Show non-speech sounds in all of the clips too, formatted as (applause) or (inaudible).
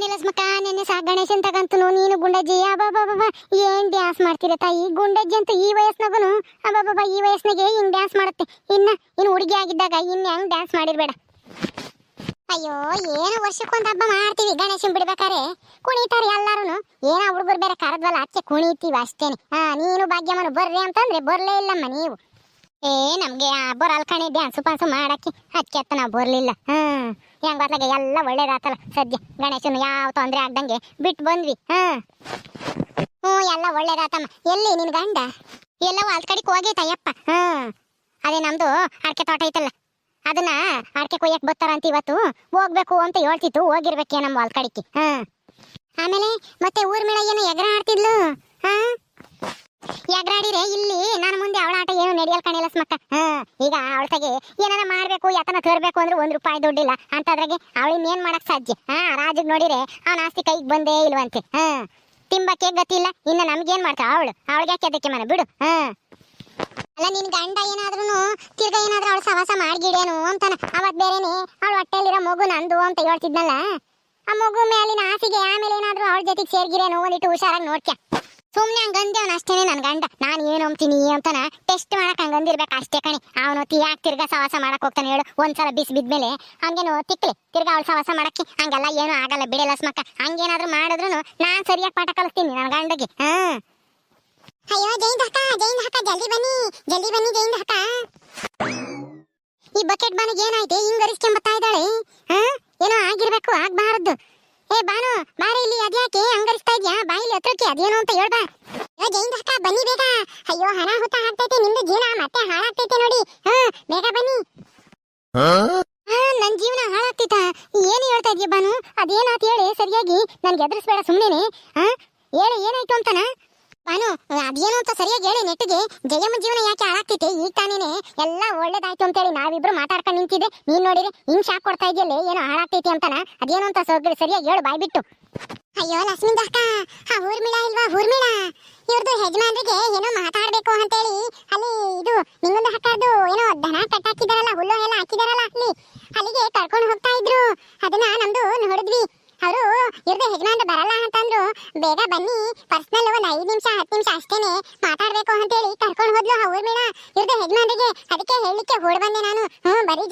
ಏನಿಲ್ಲ ಸ್ಮಕ್ಕ ನಿನ್ನೆ ಸಾ ಗಣೇಶನ್ ತಗಂತನು, ನೀನು ಗುಂಡಜ್ಜಿ. ಅಬ್ಬಬ್ಬಬ್ಬ ಏನ್ ಡ್ಯಾನ್ಸ್ ಮಾಡ್ತೀರ ತಾಯಿ? ಗುಂಡಜ್ಜಿ ಅಂತ ಈ ವಯಸ್ಸಿನಾಗನು. ಅಬ್ಬಬ್ಬಬ್ಬ ಈ ವಯಸ್ಸಿನಾಗೆ ಹಿಂಗ್ ಡ್ಯಾನ್ಸ್ ಮಾಡುತ್ತೆ. ಇನ್ನ ಇನ್ನು ಹುಡುಗಿ ಆಗಿದ್ದಾಗ ಇನ್ ಹೆಂಗ್ ಡ್ಯಾನ್ಸ್ ಮಾಡಿರ್ಬೇಡ. ಅಯ್ಯೋ, ಏನೋ ವರ್ಷಕ್ಕೊಂದ್ ಹಬ್ಬ ಮಾಡ್ತೀವಿ ಗಣೇಶನ್ ಬಿಡ್ಬೇಕಾರೆ ಕುಣಿತಾರೆ ಎಲ್ಲಾರು ಏನೋ ಹುಡುಗರು ಬೇರೆ ಕರೆದ್ವಲ್ಲ ಅದಕ್ಕೆ ಕುಣಿತೀವಿ ಅಷ್ಟೇನೆ. ಹಾ ನೀನು ಭಾಗ್ಯಮ್ಮನು ಬರ್ರಿ ಅಂತಂದ್ರೆ ಬರ್ಲೇ ಇಲ್ಲಮ್ಮ ನೀವು. ಏ, ನಮ್ಗೆ ಬರಲ್ ಕಣೆ ಡ್ಯಾನ್ಸು ಪಾನ್ಸು ಮಾಡಕ್ಕೆ. ಅದಕ್ಕೆ ನಾವು ಬರ್ಲಿಲ್ಲ. ಹ್ಮ್ ಹೆಂಗ್ ಬರ್ಲಾಗೆ ಎಲ್ಲ ಒಳ್ಳೇದಾತಲ್ಲ. ಸದ್ಯ ಗಣೇಶನ ಯಾವ ತೊಂದರೆ ಆಗ್ದಂಗೆ ಬಿಟ್ಟು ಬಂದ್ವಿ. ಹಾ. ಹ್ಞೂ, ಎಲ್ಲ ಒಳ್ಳೇದಾತಮ್ಮ. ಎಲ್ಲಿ ನಿನ್ ಗಂಡ? ಎಲ್ಲ ಅಲ್ ಹೋಗೈತಯ್ಯಪ್ಪ ಹ್ಮ್ ಅದೇ ನಮ್ದು ಅಡಿಕೆ ತೋಟ ಐತಲ್ಲ. ಅದನ್ನ ಅಡಿಕೆ ಕೊಯ್ಯಕ್ ಬರ್ತಾರಂತ ಇವತ್ತು. ಹೋಗ್ಬೇಕು ಅಂತ ಹೇಳ್ತಿತ್ತು. ಹೋಗಿರ್ಬೇಕೆ ನಮ್ಮ ಹೊಲ್ ಕಡೆಗೆ ಹ್ಮ್ ಆಮೇಲೆ ಮತ್ತೆ ಊರ್ ಮೇಳ ಏನು ಎಗರ ಆಡ್ತಿದ್ಲು? ಹಾ. ಎಗ್ರಾಡಿರೆ, ಇಲ್ಲಿ ನನ್ನ ಮುಂದೆ ಅವಳ ಆಟ ಏನು ನಡೆಯಲ್ ಕಣಿಲ್ಲ ಸ್ಮಕ್ಕ. ಹಾ, ಈಗ ಅವಳ ತಗೆ ಏನಾರ ಮಾಡ್ಬೇಕು, ಯಾತನ ತರಬೇಕು ಅಂದ್ರೆ ಒಂದ್ ರೂಪಾಯಿ ದುಡ್ಡಿಲ್ಲ. ಅಂತದ್ರಾಗೆ ಅವಳಿನ್ ಏನ್ ಮಾಡಕ್ ಸಾಧ್ಯ? ಹಾ, ರಾಜಗ್ ನೋಡಿರೆ ಅವನ ಆಸ್ತಿ ಕೈಗೆ ಬಂದೇ ಇಲ್ವಂತೆ. ಹಾ, ತಿಂಬಕ್ಕೆ ಗೊತ್ತಿಲ್ಲ ಇಲ್ಲ ಇನ್ನ ನಮ್ಗೇನ್ ಮಾಡ್ತಾ ಅವಳು? ಅವಳಿಗೆ ಯಾಕೆ ಅದಕ್ಕೆ ಮನೆ? ಬಿಡು. ಹ. ಅಲ್ಲ, ನಿನ್ ಗಂಡ ಏನಾದ್ರೂ ತಿರ್ಗ ಏನಾದ್ರೂ ಅವಳು ಸವಾಸ ಮಾಡ್ಗಿಡೇನು ಅಂತಾನ. ಅವತ್ ಬೇರೆನೆ ಅವಳ ಹೊಟ್ಟೆಲಿರೋ ಮಗು ನಂದು ಅಂತ ಹೇಳ್ತಿದ್ನಲ್ಲ. ಆ ಮಗು ಮೇಲಿನ ಆಸೆಗೆ ಆಮೇಲೆ ಏನಾದ್ರೂ ಅವಳ ಜೊತೆಗೆ ಸೇರ್ಗಿರೇನು ಒಂದಿಟ್ಟು ಹುಷಾರಾಗಿ ನೋಡ್ಕ್ಯ. ಅವನ ಅಷ್ಟೇನೆ ನನ್ ಗಂಡ. ನಾನು ಏನು ಅಂತೀನಿ ಅಂತಾನ ಟೆಸ್ಟ್ ಮಾಡಕ್ ಹಂಗಂದಿರ್ಬೇಕು ಅಷ್ಟೇ ಕಣಿ. ಅವನು ಯಾಕೆ ತಿರ್ಗಾ ಸವಾಸ ಮಾಡಕ್ ಹೋಗ್ತಾನೆ ಹೇಳು. ಒಂದ್ಸಲ ಬಿಸಿ ಬಿದ್ಮೇಲೆ ಹಂಗೇನು ತಿಕ್ಲಿ. ತಿರ್ಗಾ ಅವಳು ಸವಾಸ ಮಾಡಕ್ಕೆ ಹಂಗೆಲ್ಲ ಏನು ಆಗಲ್ಲ ಬಿಡಲ್ಲ ಸ್ಮಕ್ಕ ಹಂಗೇನಾದ್ರೂ ಮಾಡಿದ್ರು ನಾನ್ ಸರಿಯಾಗಿ ಪಾಠ ಕಲಿಸ್ತೀನಿ ನನ್ನ ಗಂಡಗೆ. ಹಾ. ಅಯ್ಯೋ ಜೈನ್ ಅಕ್ಕ ಜೈನ್ ಅಕ್ಕ, ಜಲ್ದಿ ಬನ್ನಿ. ಜಲ್ದಿ ಬನ್ನಿ ಜೈನ್ ಅಕ್ಕ. ಈ ಬಕೆಟ್ ಬಾನಿಗೆ ಏನಾಯ್ತು? ಹಿಂಗ್ ಅರಿಸ್ಕೊಂಬತ್ತಾ ಇದ್ದಾಳೆ? ಹಾ? ಏನೋ ಆಗಿರ್ಬೇಕು, ಆಗ್ಬಾರದು. ಏ ಬಾನು ಮಾರೆ ಇಲ್ಲಿ ಅದ್ಯಾಕೆ ಅಂಗರಿಸ್ತಾ ಇದ್ಯಾ? ಬಾಯಿಲಿ ಹತ್ರಕ್ಕೆ ಅದೇನು ಅಂತ ಹೇಳ್ಬಾ ಜೈನ್ ಅಕ್ಕ ಬನ್ನಿ ಬೇಗ. ಅಯ್ಯೋ ಹಣ ಹುತ್ತ ಹಾಕ್ತೈತೆ ನಿಮ್ದು ಜೀವನ ಮತ್ತೆ ಹಾಳಾಗ್ತೈತೆ ನೋಡಿ. ಹಾ ಬೇಗ ಬನ್ನಿ. ಹಾ? ನನ್ ಜೀವನ ಹಾಳಾಗ್ತೈತ ಏನು ಹೇಳ್ತಾ ಇದೀಯ ಬಾನು? ಅದೇನಾತ್ ಹೇಳಿ ಸರಿಯಾಗಿ? ನನ್ಗೆ ಎದುರಿಸ್ಬೇಡ ಸುಮ್ಮನೆ ಹಾ? ಹೇಳಿ ಏನಾಯ್ತು ಅಂತನಾ? ಬಾನು, ಅದೇನು ಅಂತ ಸರಿಯಾಗಿ ಹೇಳಿ ನೆಟ್ಟಿಗೆ. ಜಯಮ್ಮ ಜೀವನ ಯಾಕೆ ಹಾಳಾಗ್ತೈತೆ ಈಗ ತಾನೇನೆ ಎಲ್ಲ ಒಳ್ಳೇದಾಯ್ತು ಅಂತೇಳಿ ನಾವಿಬ್ರು ಮಾತಾಡ್ಕೊಂಡು ನಿಂತಿದ್ದೆ. ನೀನ್ ನೋಡಿದ್ರೆ ಹಿಂಗ್ ಶಾಕ್ ಕೊಡ್ತಾ ಇದೆಯಲ್ಲ ಏನೋ ಹಾಳಾಗ್ತೈತಿ ಅಂತಾನ? ಅದೇನು ಅಂತ ಸರಿಯಾಗಿ ಹೇಳು ಬಾಯ್ ಬಿಟ್ಟು. ಅಯ್ಯೋ ಲಕ್ಷ್ಮಿ ಅಕ್ಕ, ಆ ಊರ್ಮಿಳ ಇಲ್ವಾ? ಊರ್ಮಿಳ? ಇವ್ರದ್ದು ಯಜಮಾನ್ರಿಗೆ ಏನೋ ಮಾತಾಡ್ಬೇಕು ಅಂತೇಳಿ. ಅಲ್ಲಿ ಇದು ನಿಂಗೊಂದು ಹಾಕೋದು ಏನೋ ದನ ಕಟ್ಟಾಕಿದಾರಲ್ಲ ಹುಲ್ಲು ಎಲ್ಲ ಹಾಕಿದಾರಲ್ಲ ಅಲ್ಲಿ. ಅಲ್ಲಿಗೆ ಕರ್ಕೊಂಡು ಹೋಗ್ತಾ ಇದ್ರು. ಅದನ್ನ ನಮ್ದು ಅದಕ್ಕೆ ಹೇಳಲಿಕ್ಕೆ ಹೊಡ್ ಬಂದೆ ನಾನು. ಹ್ಮ್ ಬರೀ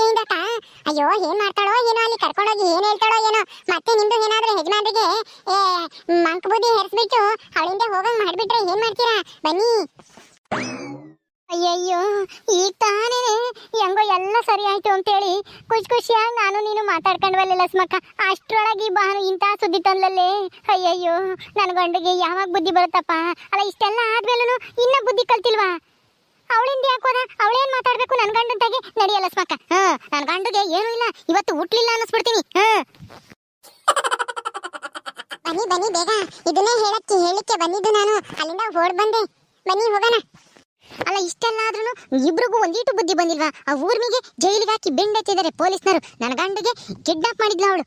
ಅಯ್ಯೋ, ಏನ್ ಮಾಡ್ತಾಳೋ ಏನೋ ಅಲ್ಲಿ ಕರ್ಕೊಂಡೋಗಿ ಏನ್ ಹೇಳ್ತಾಳೋ ಏನೋ. ಮತ್ತೆ ನಿಮ್ದು ಏನಾದ್ರೂ ಯಜಮಾನ್ರಿಗೆ, ಏ, ಮಂಕ ಬುದ್ಧಿ ಹೆರ್ಸ್ಬಿಟ್ಟು ಅವಳಿಂದ ಹೋಗಂಗ್ ಮಾಡ್ಬಿಟ್ರೆ ಏನ್ ಮಾಡ್ತೀರಾ? ಬನ್ನಿ. ಅಯ್ಯಯ್ಯೋ, ಈಗ ತಾನೇ ಹೆಂಗೋ ಎಲ್ಲ ಸರಿ ಆಯ್ತು ಅಂತೇಳಿ ಖುಷಿ ಖುಷಿಯಾಗಿ ನಾನು ನೀನು ಮಾತಾಡ್ಕೊಂಡ್ವಲ್ಲ ಲಸ್ಮಕ್ಕ. ಅಷ್ಟ್ರೊಳಗೆ ಬಾನು ಇಂಥ ಸುದ್ದಿ ತಂದಲ್ಲೇ ಅಯ್ಯಯ್ಯೋ ನನ್ನ ಗಂಡಿಗೆ ಯಾವಾಗ ಬುದ್ಧಿ ಬರುತ್ತಪ್ಪ? ಅಲ್ಲ, ಇಷ್ಟೆಲ್ಲ ಆದ್ಮೇಲೂ ಇನ್ನೂ ಬುದ್ಧಿ ಕಲ್ತಿಲ್ವಾ? ಅವಳಿಂದ ಯಾಕೋದ ಅವಳೇನ್ ಮಾತಾಡ್ಬೇಕು? ನನ್ನ ಗಂಡಂತಾಗಿ ನಡೆಯಲ್ಲ ಸ್ಮಕ್ಕ. ಹ ನನ್ನ ಗಂಡಿಗೆ ಏನೂ ಇಲ್ಲ. ಇವತ್ತು ಹುಟ್ಲಿಲ್ಲ ಅನ್ನಿಸ್ಬಿಡ್ತೀನಿ. ಹಾ. ಬನ್ನಿ ಬನ್ನಿ ಬೇಗ. ಇದನ್ನೇ ಹೇಳಕ್ಕೆ ಹೇಳಿಕ್ಕೆ ಬಂದಿದ್ದು ನಾನು. ಅಲ್ಲಿಂದ ಓಡ್ ಬಂದೆ. ಬನ್ನಿ ಹೋಗೋಣ. ಅಲ್ಲ ಇಷ್ಟೆಲ್ಲ ಆದ್ರೂ ಇಬ್ರಿಗೂ ಒಂದೀಟು ಬುದ್ಧಿ ಬಂದಿಲ್ವಾ? ಆ ಊರ್ಮಿಗೆ ಜೈಲಿಗೆ ಹಾಕಿ ಬೆಂಡೆತ್ತಿದ್ದಾರೆ ಪೊಲೀಸ್ನರು ನನ್ನ ಗಂಡಿಗೆ ಕಿಡ್ನಾಪ್ ಮಾಡಿದ್ಲು ಅವಳು.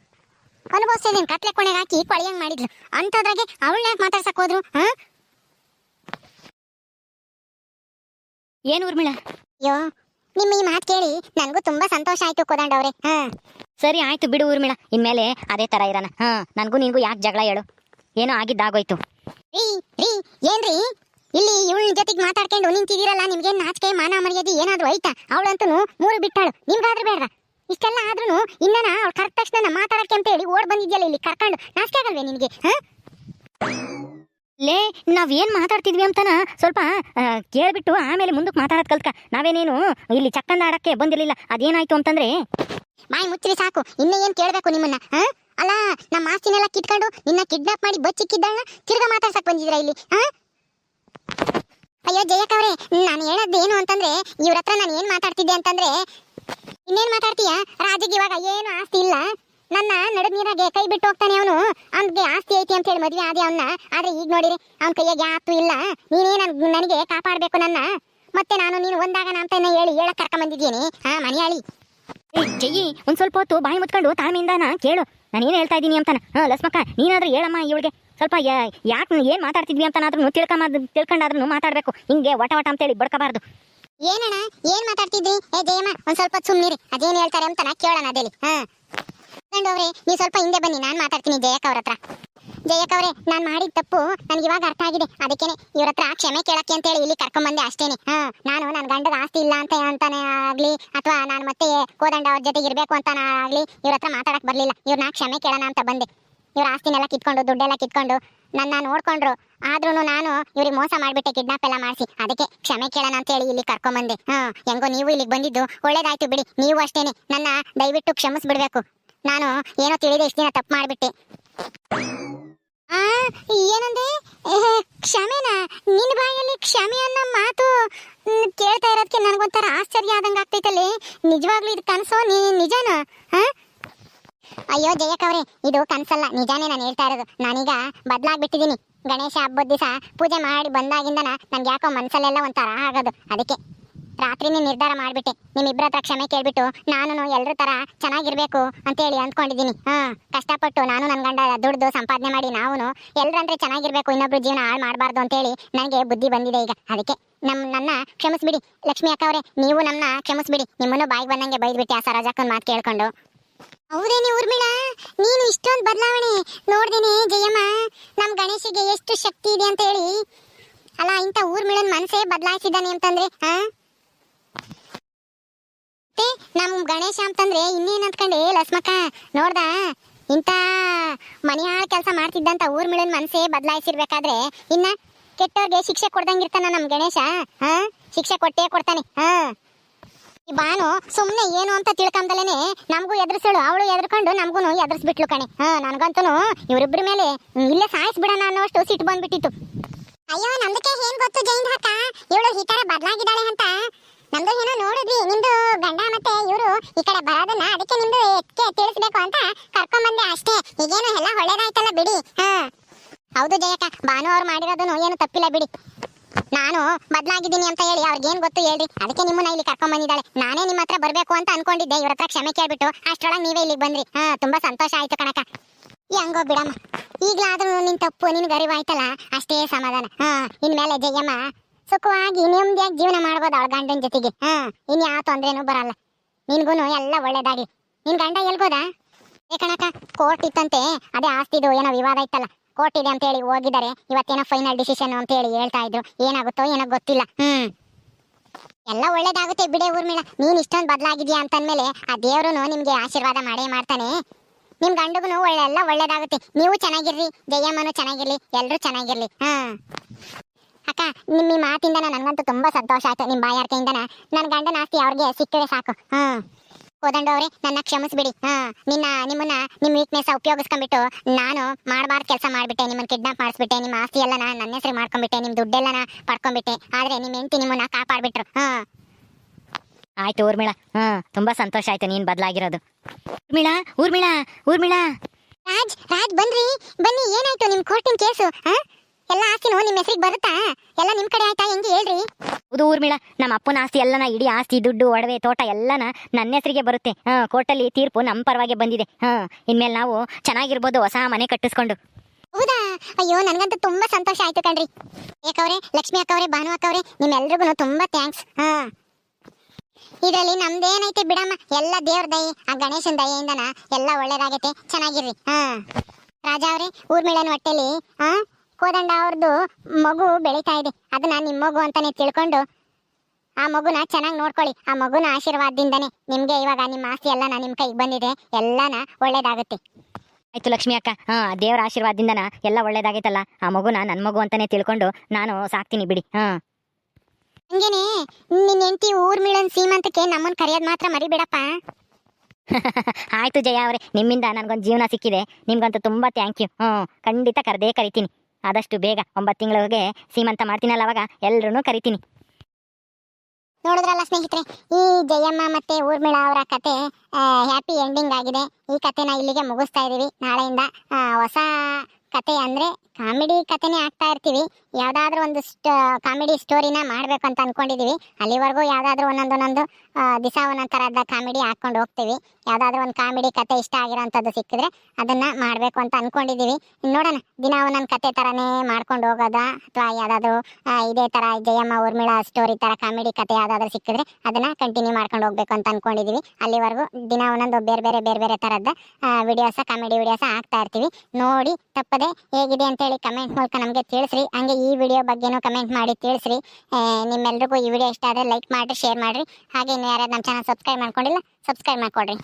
ಅನುಭವಿಸ್ತಾ ಕತ್ಲೆ ಕೊನೆಗೆ ಹಾಕಿ ಕೊಳೆಯಂಗ್ ಮಾಡಿದ್ಲು ಅಂಥದ್ರಾಗೆ ಅವಳನ್ನ ಯಾಕೆ ಮಾತಾಡ್ಸಕ್ ಹೋದ್ರು? ಹಾ? ಏನ್ ಊರ್ಮಿಳ? ಅಯ್ಯೋ ನಿಮ್ಮ ಈ ಮಾತು ಕೇಳಿ ನನಗೂ ತುಂಬಾ ಸಂತೋಷ ಆಯ್ತು ಕೋದಂಡವ್ರೆ ಹಾ. ಸರಿ ಆಯ್ತು ಬಿಡು ಊರ್ಮಿಳ ಇನ್ಮೇಲೆ ಅದೇ ತರ ಇರೋಣ. ಹಾ ನನಗೂ ನಿನ್ಗೂ ಯಾಕೆ ಜಗಳ ಹೇಳು. ಏನೋ ಆಗಿದ್ದಾಗೋಯ್ತು. ರೀ ರೀ ಏನ್ರಿ? ಇಲ್ಲಿ ಇವಳ ಜೊತೆಗೆ ಮಾತಾಡ್ಕೊಂಡು ನಿಂತಿದ್ದೀರಲ್ಲ ನಿಮ್ಗೆ ನಾಚಿಕೆ ಮಾನ ಮರ್ಯಾದೆ ಏನಾದ್ರು ಐತಾ ಅವಳಂತೂ ಮೂರು ಬಿಟ್ಟಾಳು ನಿಮ್ಗಾದ್ರೂ ಬೇಡ ಇಷ್ಟೆಲ್ಲ ಆದ್ರೂ ಇನ್ನನ ಅವ್ಳು ಕರೆಕ್ಟ್ ತಕ್ಷಣ ಮಾತಾಡಕ್ಕೆ ಅಂತ ಹೇಳಿ ಓಡ್ ಬಂದಿದ್ಯಲ್ಲ ಇಲ್ಲಿ ಕರ್ಕೊಂಡು. ನಾಚಿಕೆ ಆಗಲ್ವೇ ನಿನಗೆ ಹಾ? ಲೇ, ನಾವೇನ್ ಮಾತಾಡ್ತಿದ್ವಿ ಅಂತನ? ಸ್ವಲ್ಪ ಕೇಳ್ಬಿಟ್ಟು ಆಮೇಲೆ ಮುಂದಕ್ಕೆ ಮಾತಾಡೋದ್ ಕಲ್ತ್ಕ. ನಾವೇನೇನು, ಇಲ್ಲಿ ಚಕ್ಕಂದ ಆಡಕ್ಕೆ ಬಂದಿರ್ಲಿಲ್ಲ. ಅದೇನಾಯ್ತು ಅಂತಂದ್ರೆ? ಬಾಯಿ ಮುಚ್ಚಿರಿ ಸಾಕು. ಇನ್ನೇ ಏನ್ ಕೇಳ್ಬೇಕು ನಿಮ್ಮನ್ನ ಅಲ್ಲ ನಮ್ಮ ಆಸ್ತಿನೆಲ್ಲ ಕಿಟ್ಕೊಂಡು ನಿನ್ನ ಕಿಡ್ನಾಪ್ ಮಾಡಿ ಬಚ್ಚಿಕ್ಕಿದ್ದಳನ್ನ ತಿರ್ಗಾ ಮಾತಾಡ್ಸಕ್ ಬಂದಿದ್ರ ಇಲ್ಲಿ ಅಯ್ಯೋ, ಜಯಕ್ ಅವ್ರೆ, ನಾನು ಹೇಳೋದು ಏನು ಅಂತಂದ್ರೆ, ಇವ್ರ ಹತ್ರ ನಾನು ಏನ್ ಮಾತಾಡ್ತಿದ್ದೆ ಅಂತಂದ್ರೆ, ಇನ್ನೇನ್ ಮಾತಾಡ್ತೀಯ? ರಾಜಿಗೆ ಇವಾಗ ಏನು ಆಸ್ತಿ ಇಲ್ಲ. ನನ್ನ ನಡುದ್ ನೀರಾಗೆ ಕೈ ಬಿಟ್ಟು ಹೋಗ್ತಾನೆ ಅವನು. ಅವ್ನಿಗೆ ಆಸ್ತಿ ಐತಿ ಅಂತ ಹೇಳಿ ಮದುವೆ ಆದಿ ಅವನ್ನ ಆದ್ರೆ ಈಗ ನೋಡಿರಿ ಅವನ ಕೈಯಾಗ ಯಾತು ಇಲ್ಲ. ನೀನೇ ನನ್ ನನಗೆ ಕಾಪಾಡಬೇಕು ನನ್ನ. ಮತ್ತೆ ನಾನು ನೀನು ಒಂದಾಗ ಅಂತ ಹೇಳಿ ಹೇಳಕ್ ಕರ್ಕೊಂಡ್ ಬಂದಿದ್ದೀನಿ. ಹಾ ಮನೆಯಾಳಿ. ಏ, ಜಯ್ಯಿ ಒಂದ್ ಸ್ವಲ್ಪ ಹೊತ್ತು ಬಾಯಿ ಮುತ್ಕೊಂಡು ತಾಳ್ಮೆಯಿಂದಾನ ಕೇಳು. ನಾನು ಏನ್ ಹೇಳ್ತಾ ಇದ್ದೀನಿ ಅಂತಾನ. ಹಾ ಲಸ್ಮಕ್ಕ ನೀನಾದ್ರೂ ಹೇಳಮ್ಮ ಇವಳಿಗೆ. ಸ್ವಲ್ಪ ಯಾಕೆ ಏನ್ ಮಾತಾಡ್ತಿದ್ವಿ ಅಂತನಾದ್ರೂ ತಿಳ್ಕೊಂಬ ತಿಳ್ಕೊಂಡಾದ್ರೂ ಮಾತಾಡ್ಬೇಕು. ಹಿಂಗೆ ವಟ ವಟ ಅಂತೇಳಿ ಬಡ್ಕಬಾರ್ದು. ಏನಣ್ಣ ಏನ್ ಮಾತಾಡ್ತಿದ್ರಿ ಏ ಜಯಮ್ಮ ಒಂದ್ ಸ್ವಲ್ಪ ಸುಮ್ಮನಿರಿ ಅದೇನ್ ಹೇಳ್ತಾರೆ ಅಂತ ನಾ ಕೇಳೋಣ ಅದೇಲಿ ಹಾ. ಕಂಡವ್ರೆ ನೀವು ಸ್ವಲ್ಪ ಹಿಂದೆ ಬನ್ನಿ, ನಾನು ಮಾತಾಡ್ತೀನಿ ಜಯಕ್ಕ ಅವ್ರ ಹತ್ರ. ಜಯಕ್ಕ ಅವ್ರೆ ನಾನು ಮಾಡಿದ ತಪ್ಪು ನನಗೆ ಇವಾಗ ಅರ್ಥ ಆಗಿದೆ. ಅದಕ್ಕೇನೆ ಇವ್ರ ಹತ್ರ ಕ್ಷಮೆ ಕೇಳಕ್ಕೆ ಅಂತೇಳಿ ಇಲ್ಲಿ ಕರ್ಕೊಂಬಂದೆ ಅಷ್ಟೇನೆ. ಹಾ, ನಾನು ನನ್ನ ಗಂಡಗ ಆಸ್ತಿ ಇಲ್ಲ ಅಂತ ಅಂತಾನೆ ಆಗ್ಲಿ, ಅಥವಾ ನಾನು ಮತ್ತೆ ಕೋದಂಡ ಅವ್ರ ಜೊತೆಗೆ ಇರಬೇಕು ಅಂತಾನೆ ಆಗಲಿ, ಇವ್ರ ಹತ್ರ ಮಾತಾಡಕ್ ಬರಲಿಲ್ಲ. ಇವ್ರನ್ನ ಕ್ಷಮೆ ಕೇಳೋಣ ಅಂತ ಬಂದೆ. ಇವ್ರ ಆಸ್ತಿನೆಲ್ಲ ಕಿತ್ಕೊಂಡು, ದುಡ್ಡೆಲ್ಲ ಕಿತ್ಕೊಂಡು ನನ್ನ ನೋಡ್ಕೊಂಡ್ರು. ಆದ್ರೂ ನಾನು ಇವ್ರಿಗೆ ಮೋಸ ಮಾಡಿಬಿಟ್ಟೆ, ಕಿಡ್ನಾಪ್ ಎಲ್ಲ ಮಾಡಿಸಿ. ಅದಕ್ಕೆ ಕ್ಷಮೆ ಕೇಳೋಣ ಅಂತ ಹೇಳಿ ಇಲ್ಲಿ ಕರ್ಕೊಂಬಂದೆ ಹಾ, ಹೆಂಗೋ ನೀವು ಇಲ್ಲಿಗೆ ಬಂದಿದ್ದು ಒಳ್ಳೇದಾಯ್ತು ಬಿಡಿ. ನೀವು ಅಷ್ಟೇನೆ. ನನ್ನ ದಯವಿಟ್ಟು ಕ್ಷಮಿಸ್ಬಿಡ್ಬೇಕು. ನಾನು ಏನೋ ತಿಳಿದೆ ಇಷ್ಟು ದಿನ ತಪ್ಪು ಮಾಡಿಬಿಟ್ಟೆ. ಏನಂದೆ? ಕ್ಷಮೆನ? ನಿನ್ನ ಬಾಯಲ್ಲಿ ಕ್ಷಮೆ ಅನ್ನೋ ಮಾತು ಕೇಳ್ತಾ ಇರೋದಕ್ಕೆ ನನಗೊಂಥರ ಆಶ್ಚರ್ಯ ಆದಂಗೆ ಆಗ್ತೈತಲ್ಲಿ. ನಿಜವಾಗ್ಲೂ ಇದು ಕನಸು ನೀ, ನಿಜಾನ? ಅಯ್ಯೋ ಜಯಕ್ಕ ಅವ್ರೆ ಇದು ಕನ್ಸಲ್ಲ. ನಿಜಾನೇ ನಾನು ಹೇಳ್ತಾ ಇರೋದು. ನಾನೀಗ ಬದಲಾಗ್ಬಿಟ್ಟಿದ್ದೀನಿ. ಗಣೇಶ ಹಬ್ಬದ ದಿವಸ ಪೂಜೆ ಮಾಡಿ ಬಂದಾಗಿಂದನ ನನ್ಗೆ ಯಾಕೋ ಮನಸ್ಸಲ್ಲೆಲ್ಲ ಒಂಥರ ಆಗೋದು. ಅದಕ್ಕೆ. ರಾತ್ರಿನೇ ನಿರ್ಧಾರ ಮಾಡಿಬಿಟ್ಟೆ. ನಿಮ್ಮಿಬ್ಬರ ಹತ್ರ ಕ್ಷಮೆ ಕೇಳ್ಬಿಟ್ಟು ನಾನು ಎಲ್ಲರೂ ತರ ಚೆನ್ನಾಗಿರ್ಬೇಕು ಅಂತೇಳಿ ಅಂದ್ಕೊಂಡಿದ್ದೀನಿ. ಹಾ, ಕಷ್ಟಪಟ್ಟು ನಾನು ನನ್ನ ಗಂಡ ದುಡ್ದು ಸಂಪಾದನೆ ಮಾಡಿ ನಾವು ಎಲ್ಲರಂದ್ರೆ ಚೆನ್ನಾಗಿರ್ಬೇಕು, ಇನ್ನೊಬ್ರು ಜೀವನ ಹಾಳು ಮಾಡಬಾರ್ದು ಅಂತೇಳಿ ನನಗೆ ಬುದ್ಧಿ ಬಂದಿದೆ ಈಗ. ಅದಕ್ಕೆ ನಮ್, ನನ್ನ ಕ್ಷಮಿಸ್ಬಿಡಿ. ಲಕ್ಷ್ಮಿ ಅಕ್ಕ ಅವರೇ, ನೀವು ನಮ್ಮನ್ನ ಕ್ಷಮಿಸ್ಬಿಡಿ. ನಿಮ್ಮನ್ನು ಬಾಯಿ ಬಂದಂಗೆ ಬೈದ್ಬಿಟ್ಟೆ ಆ ಸರೋಜಕ್ಕನ್ ಮಾತು ಕೇಳ್ಕೊಂಡು. ಹೌದೇನೆ ಊರ್ಮಿಳ? ನೀನು ಇಷ್ಟೊಂದು ಬದಲಾವಣೆ. ನೋಡ್ದೇನೆ, ಜಯಮ್ಮ ನಮ್ಮ ಗಣೇಶಿಗೆ ಎಷ್ಟು ಶಕ್ತಿ ಇದೆ ಅಂತ ಹೇಳಿ ಅಲ್ಲ, ಇಂಥ ಊರ್ಮಿಳನ್ ಮನಸ್ಸೇ ಬದಲಾಯಿಸಿದ್ದಾನೆ ಅಂತಂದ್ರೆ, ಹಾ? ಮತ್ತೆ ನಮ್ ಗಣೇಶ ಅಂತಂದ್ರೆ ಇನ್ನೇನ್ ಅಂದ್ಕೊಂಡೆ ಲಸ್ಮಕ್ಕ, ನೋಡ್ದ? ಇಂಥ ಮನೆಯಾಳ ಕೆಲಸ ಮಾಡ್ತಿದ್ದಂತ ಊರ್ ಮಿಳನ್ ಮನಸ್ಸೇ ಬದಲಾಯಿಸಿರ್ಬೇಕಾದ್ರೆ ಇನ್ನ ಕೆಟ್ಟವ್ರಿಗೆ ಶಿಕ್ಷೆ ಕೊಡ್ದಂಗಿರ್ತಾನ ನಮ್ ಗಣೇಶ, ಹ? ಶಿಕ್ಷೆ ಕೊಟ್ಟೇ ಕೊಡ್ತಾನೆ, ಹ? ಈ ಬಾನು ಸುಮ್ನೆ ಏನು ಅಂತ ತಿಳ್ಕೊಂಡಲೇನೆ ನಮಗೂ ಎದುರಿಸಳು, ಅವಳು ಎದ್ರಕೊಂಡು ನಮಗೂ ಎದುರಿಸ್ಬಿಟ್ಲು ಕಣೆ, ಹ? ನನ್ಗಂತೂ ಇವರಿಬ್ಬರ ಮೇಲೆ ಇಲ್ಲೇ ಸಾಯಿಸ್ಬಿಡೋಣ ಅನ್ನೋಷ್ಟು ಸಿಟ್ಟು ಬಂದ್ಬಿಟ್ಟಿತ್ತು. ಅಯ್ಯೋ ನಮ್ದಕ್ಕೆ ಏನ್ ಗೊತ್ತು ಜೈನ್ ಹಾಕ ಇವಳು ಈ ತರ ಬದಲಾಗಿದ್ದಾಳೆ ಅಂತ. ನಮ್ದು ಏನೋ ನೋಡಿದ್ವಿ, ನಿಮ್ದು ಗಂಡ ಮತ್ತೆ ಇವರು ಈ ಕಡೆ ಬರೋದನ್ನ ಅದಕ್ಕೆ ನಿಮ್ದು ಎಕ್ಕೆ ತಿಳಿಸ್ಬೇಕು ಅಂತ ಕರ್ಕೊಂಬಂದೆ ಅಷ್ಟೇ. ಈಗೇನು ಎಲ್ಲ ಒಳ್ಳೇದಾಯ್ತಲ್ಲ ಬಿಡಿ. ಹಾ. ಹೌದು ಜಯಕ್ಕ, ಭಾನು ಅವ್ರು ಮಾಡಿರೋದನ್ನು ಏನು ತಪ್ಪಿಲ್ಲ ಬಿಡಿ. ನಾನು ಬದಲಾಗಿದ್ದೀನಿ ಅಂತ ಹೇಳಿ ಅವ್ರಿಗೇನ್ ಗೊತ್ತು ಹೇಳ್ರಿ. ಅದಕ್ಕೆ ನಿಮ್ಮನ್ನ ಇಲ್ಲಿ ಕರ್ಕೊಂಡ್ ಬಂದಿದ್ದಾಳೆ ನಾನೇ ನಿಮ್ಮ ಹತ್ರ ಬರಬೇಕು ಅಂತ ಅನ್ಕೊಂಡಿದ್ದೆ. ಇವ್ರ ಹತ್ರ ಕ್ಷಮೆ ಕೇಳ್ಬಿಟ್ಟು ಅಷ್ಟರೊಳಗೆ ನೀವೇ ಇಲ್ಲಿಗೆ ಬಂದ್ರಿ. ಹಾ, ತುಂಬಾ ಸಂತೋಷ ಆಯ್ತು ಕಣಕ ಹೆಂಗೋ ಬಿಡಮ್ಮ. ಈಗಲಾದ್ರೂ ನಿನ್ ತಪ್ಪು ನಿನ್ಗೆ ಅರಿವಾಯ್ತಲ್ಲ ಅಷ್ಟೇ ಸಮಾಧಾನ. ಹಾ, ಇನ್ಮೇಲೆ ಜಯಮ್ಮ ಸುಖವಾಗಿ ನೆಮ್ಮದಿಯಾಗಿ ಜೀವನ ಮಾಡ್ಬೋದು ಅವಳ ಗಂಡನ ಜೊತೆಗೆ. ಹಾ ಇನ್ ಯಾವ ತೊಂದ್ರೆನೂ ಬರಲ್ಲ. ನಿನ್ಗೂನು ಎಲ್ಲ ಒಳ್ಳೇದಾಗಿ ನಿನ್ ಗಂಡ ಎಲ್ಗೋದಾ ಏ ಕಣಕ ಕೋರ್ಟ್ ಇತ್ತಂತೆ, ಅದೇ ಆಸ್ತಿದು, ಏನೋ ವಿವಾದ ಇತ್ತಲ್ಲ. ಕೋರ್ಟ್ ಇದೆ ಅಂತ ಹೇಳಿ ಹೋಗಿದ್ದಾರೆ. ಇವತ್ತೇನೋ ಫೈನಲ್ ಡಿಸಿಷನ್ ಅಂತ ಹೇಳಿ ಹೇಳ್ತಾ ಇದ್ರು. ಏನಾಗುತ್ತೋ ಏನೋ ಗೊತ್ತಿಲ್ಲ. ಹ್ಮ್. ಎಲ್ಲ ಒಳ್ಳೇದಾಗುತ್ತೆ ಬಿಡೆ ಊರ್ಮಿಳ ನೀನ್ ಇಷ್ಟೊಂದು ಬದಲಾಗಿದ್ಯಾ ಅಂತಂದ್ಮೇಲೆ ಆ ದೇವ್ರು ನಿಮ್ಗೆ ಆಶೀರ್ವಾದ ಮಾಡೇ ಮಾಡ್ತಾನೆ. ನಿಮ್ ಗಂಡಗೂ ಒಳ್ಳೆ, ಎಲ್ಲ ಒಳ್ಳೇದಾಗುತ್ತೆ. ನೀವು ಚೆನ್ನಾಗಿರ್ರಿ, ಜಯಮ್ಮನು ಚೆನ್ನಾಗಿರ್ಲಿ ಎಲ್ಲರೂ ಚೆನ್ನಾಗಿರ್ಲಿ. ಹಾ. ಅಕ್ಕ ನಿಮ್ಮ ಈ ಮಾತಿಂದ ನನಗಂತೂ ತುಂಬಾ ಸಂತೋಷ ಆಯ್ತು. ನಿಮ್ಮ ಬಾಯಾರ್ಕೆಯಿಂದನ ನನ್ನ ಗಂಡನ ಆಸ್ತಿ ಅವ್ರಿಗೆ ಸಿಕ್ಕರೆ ಸಾಕು. ಹಾ. ಕೋದಂಡವ್ರೆ ನನ್ನ ಕ್ಷಮಿಸ್ಬಿಡಿ. ಹಾ. ನಿನ್ನ ನಿಮ್ಮನ್ನ ನಿಮ್ಮ ವೀಕ್ನೆಸ್ ಉಪಯೋಗಿಸ್ಕೊಂಡ್ಬಿಟ್ಟು ನಾನು ಮಾಡಬಾರ್ದು ಕೆಲಸ ಮಾಡಿಬಿಟ್ಟೆ. ನಿಮ್ಮನ್ನ ಕಿಡ್ನಾಪ್ ಮಾಡಿಸ್ಬಿಟ್ಟೆ. ನಿಮ್ಮ ಆಸ್ತಿ ಎಲ್ಲ ನನ್ನ ಹೆಸರು ಮಾಡ್ಕೊಂಡ್ಬಿಟ್ಟೆ. ನಿಮ್ ದುಡ್ಡೆಲ್ಲನ ಪಡ್ಕೊಂಡ್ಬಿಟ್ಟೆ. ಆದ್ರೆ ನಿಮ್ಮ ಹೆಂಡತಿ ನಿಮ್ಮನ್ನ ಕಾಪಾಡ್ಬಿಟ್ರು. ಹಾ. ಆಯ್ತು ಊರ್ಮಿಳ. ಹಾ ತುಂಬಾ ಸಂತೋಷ ಆಯ್ತು ನೀನ್ ಬದಲಾಗಿರೋದು. ಊರ್ಮಿಳ ಊರ್ಮಿಳ ಊರ್ಮಿಳ. ರಾಜ್ ರಾಜ್ ಬನ್ರಿ. ಬನ್ನಿ ಏನಾಯ್ತು ನಿಮ್ ಕೋರ್ಟಿನ ಕೇಸು ಹಾ? ಎಲ್ಲ ಆಸ್ತಿನೂ ನಿಮ್ಮ ಹೆಸರಿಗೆ ಬರುತ್ತಾ? ಎಲ್ಲ ನಿಮ್ ಕಡೆ ಆಯ್ತಾ? ಹೆಂಗೆ ಹೇಳ್ರಿ? ಹೌದು ಊರ್ಮಿಳ ನಮ್ಮ ಅಪ್ಪನ ಆಸ್ತಿ ಎಲ್ಲನ ಇಡೀ ಆಸ್ತಿ ದುಡ್ಡು ಒಡವೆ ತೋಟ ಎಲ್ಲನ ನನ್ನ ಹೆಸರಿಗೆ ಬರುತ್ತೆ. ಹಾ ಕೋರ್ಟಲ್ಲಿ ತೀರ್ಪು ನಮ್ಮ ಪರವಾಗಿ ಬಂದಿದೆ. ಹಾ ಇನ್ಮೇಲೆ ನಾವು ಚೆನ್ನಾಗಿರ್ಬೋದು ಹೊಸ ಮನೆ ಕಟ್ಟಿಸ್ಕೊಂಡು. ಹೌದಾ? ಅಯ್ಯೋ ನನಗಂತೂ ತುಂಬಾ ಸಂತೋಷ ಆಯ್ತು ಕಣ್ರಿ. ಏಕವ್ರೆ ಲಕ್ಷ್ಮಿ ಅಕ್ಕವ್ರೆ ಭಾನು ಅಕ್ಕವ್ರೆ ನಿಮ್ಮೆಲ್ರಿಗೂ ತುಂಬಾ ಥ್ಯಾಂಕ್ಸ್ ಹಾ. ಇದರಲ್ಲಿ ನಮ್ದೇನೈತೆ ಬಿಡಮ್ಮ? ಎಲ್ಲ ದೇವ್ರ ದಯೆ ಆ ಗಣೇಶನ ದಯೆಯಿಂದನ ಎಲ್ಲ ಒಳ್ಳೇದಾಗೈತೆ ಚೆನ್ನಾಗಿರ್ರಿ. ಹಾ. ರಾಜಾ ಅವ್ರೆ ಊರ್ಮಿಳನ ಹೊಟ್ಟೆಲಿ ಹಾ ಕೋದಂಡ ಅವ್ರದ್ದು ಮಗು ಬೆಳೀತಾ ಇದೆ. ಅದನ್ನ ನಿಮ್ ಮಗು ಅಂತಾನೆ ತಿಳ್ಕೊಂಡು ಆ ಮಗುನ ಚೆನ್ನಾಗಿ ನೋಡ್ಕೊಳ್ಳಿ. ಆ ಮಗುನ ಆಶೀರ್ವಾದದಿಂದನೇ ನಿಮ್ಗೆ ಇವಾಗ ನಿಮ್ಮ ಆಸ್ತಿ ಎಲ್ಲನ ನಿಮ್ ಕೈಗೆ ಬಂದಿದೆ. ಎಲ್ಲನ ಒಳ್ಳೇದಾಗುತ್ತೆ. ಆಯ್ತು ಲಕ್ಷ್ಮಿ ಅಕ್ಕ. ಹಾ ದೇವರ ಆಶೀರ್ವಾದದಿಂದನ ಎಲ್ಲ ಒಳ್ಳೇದಾಗೈತಲ್ಲ. ಆ ಮಗುನ ನನ್ನ ಮಗು ಅಂತಾನೆ ತಿಳ್ಕೊಂಡು ನಾನು ಸಾಕ್ತೀನಿ ಬಿಡಿ. ಹಾ. ಹಂಗೇನೆ ನಿನ್ ಹೆಂಡತಿ ಊರ್ಮಿಳನ್ ಸೀಮಂತಕ್ಕೆ ನಮ್ಮನ್ ಕರೆಯೋದ್ ಮಾತ್ರ ಮರಿಬೇಡಪ್ಪ. (laughs) ಆಯ್ತು ಜಯ ಅವರೇ ನಿಮ್ಮಿಂದ ನನಗೊಂದು ಜೀವನ ಸಿಕ್ಕಿದೆ. ನಿಮ್ಗಂತೂ ತುಂಬಾ ಥ್ಯಾಂಕ್ ಯು ಹ್ಞೂ ಖಂಡಿತ ಕರೆದೇ ಕರಿತೀನಿ. ಆದಷ್ಟು ಬೇಗ ಒಂಬತ್ತು ತಿಂಗಳಿಗೆ ಸೀಮಂತ ಮಾಡ್ತೀನಲ್ಲ ಅವಾಗ ಎಲ್ಲರೂ ಕರಿತೀನಿ. ನೋಡಿದ್ರಲ್ಲ ಸ್ನೇಹಿತರೆ, ಈ ಜಯಮ್ಮ ಮತ್ತೆ ಊರ್ಮಿಳಾ ಅವರ ಕತೆ ಹ್ಯಾಪಿ ಎಂಡಿಂಗ್ ಆಗಿದೆ. ಈ ಕತೆನ ಇಲ್ಲಿಗೆ ಮುಗಿಸ್ತಾ ಇದೀವಿ. ನಾಳೆಯಿಂದ ಹೊಸ ಕತೆ ಅಂದ್ರೆ ಕಾಮಿಡಿ ಕತೆನೇ ಆಗ್ತಾ ಇರ್ತೀವಿ. ಯಾವುದಾದ್ರೂ ಒಂದು ಕಾಮಿಡಿ ಸ್ಟೋರಿನ ಮಾಡಬೇಕು ಅಂತ ಅಂದ್ಕೊಂಡಿದ್ದೀವಿ ಅಲ್ಲಿವರೆಗೂ ಯಾವುದಾದ್ರೂ ಒಂದೊಂದು ಒಂದೊಂದು ದಿವಸ ಒಂದೊಂದು ಥರದ ಕಾಮಿಡಿ ಹಾಕೊಂಡು ಹೋಗ್ತೀವಿ. ಯಾವ್ದಾದ್ರು ಒಂದು ಕಾಮಿಡಿ ಕತೆ ಇಷ್ಟ ಆಗಿರೋಂಥದ್ದು ಸಿಕ್ಕಿದ್ರೆ ಅದನ್ನ ಮಾಡಬೇಕು ಅಂತ ಅನ್ಕೊಂಡಿದೀವಿ. ನೋಡೋಣ, ದಿನ ಒಂದೊಂದು ಕತೆ ಥರನೇ ಮಾಡ್ಕೊಂಡು ಹೋಗೋದಾ? ಅಥವಾ ಯಾವುದಾದ್ರೂ ಇದೇ ಥರ ಜಯಮ್ಮ ಊರ್ಮಿಳಾ ಸ್ಟೋರಿ ಥರ ಕಾಮಿಡಿ ಕತೆ ಯಾವುದಾದ್ರೂ ಸಿಕ್ಕಿದ್ರೆ ಅದನ್ನ ಕಂಟಿನ್ಯೂ ಮಾಡ್ಕೊಂಡು ಹೋಗ್ಬೇಕು ಅಂತ ಅಂದ್ಕೊಂಡಿದ್ದೀವಿ ಅಲ್ಲಿವರೆಗೂ ದಿನ ಒಂದೊಂದು ಬೇರೆ ಬೇರೆ ಬೇರೆ ಬೇರೆ ಥರದ ವಿಡಿಯೋಸ ಕಾಮಿಡಿ ವಿಡಿಯೋಸ ಹಾಕ್ತಾ ಇರ್ತೀವಿ. ನೋಡಿ, ತಪ್ಪದೆ ಹೇಗಿದೆ ಅಂತೇಳಿ ಕಮೆಂಟ್ ಮೂಲಕ ನಮಗೆ ತಿಳಿಸ್ರಿ. ಹಾಗೆ ಈ ವಿಡಿಯೋ ಬಗ್ಗೆನೂ ಕಮೆಂಟ್ ಮಾಡಿ ತಿಳಿಸ್ರಿ. ನಿಮ್ಮೆಲ್ರಿಗೂ ಈ ವಿಡಿಯೋ ಇಷ್ಟ ಆದರೆ ಲೈಕ್ ಮಾಡಿರಿ ಶೇರ್ ಮಾಡಿರಿ. ಹಾಗೆ ಇನ್ನು ಯಾರ್ಯಾರು ನಮ್ಮ ಚಾನಲ್ ಸಬ್ಸ್ಕ್ರೈಬ್ ಮಾಡ್ಕೊಂಡಿಲ್ಲ ಸಬ್ಸ್ಕ್ರೈಬ್ ಮಾಡಿಕೊಡ್ರಿ.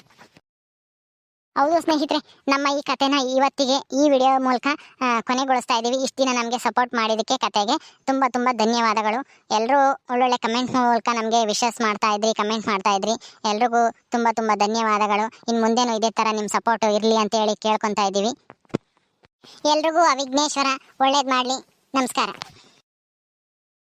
ಹೌದು ಸ್ನೇಹಿತರೆ, ನಮ್ಮ ಈ ಕಥೆನ ಇವತ್ತಿಗೆ ಈ ವಿಡಿಯೋ ಮೂಲಕ ಕೊನೆಗೊಳಿಸ್ತಾ ಇದ್ದೀವಿ. ಇಷ್ಟು ದಿನ ನಮಗೆ ಸಪೋರ್ಟ್ ಮಾಡಿದ್ದಕ್ಕೆ ಕತೆಗೆ ತುಂಬ ತುಂಬ ಧನ್ಯವಾದಗಳು. ಎಲ್ಲರೂ ಒಳ್ಳೊಳ್ಳೆ ಕಮೆಂಟ್ ಮೂಲಕ ನಮಗೆ ವಿಶಸ್ ಮಾಡ್ತಾ ಇದ್ರಿ ಕಮೆಂಟ್ ಮಾಡ್ತಾ ಇದ್ರಿ. ಎಲ್ರಿಗೂ ತುಂಬ ತುಂಬ ಧನ್ಯವಾದಗಳು. ಇನ್ನು ಮುಂದೇನು ಇದೇ ಥರ ನಿಮ್ಮ ಸಪೋರ್ಟು ಇರಲಿ ಅಂತ ಹೇಳಿ ಕೇಳ್ಕೊತಾ ಇದ್ದೀವಿ. ಎಲ್ರಿಗೂ ಅವಿಘ್ನೇಶ್ವರ ವಿಘ್ನೇಶ್ವರ ಒಳ್ಳೇದು ಮಾಡಲಿ. ನಮಸ್ಕಾರ.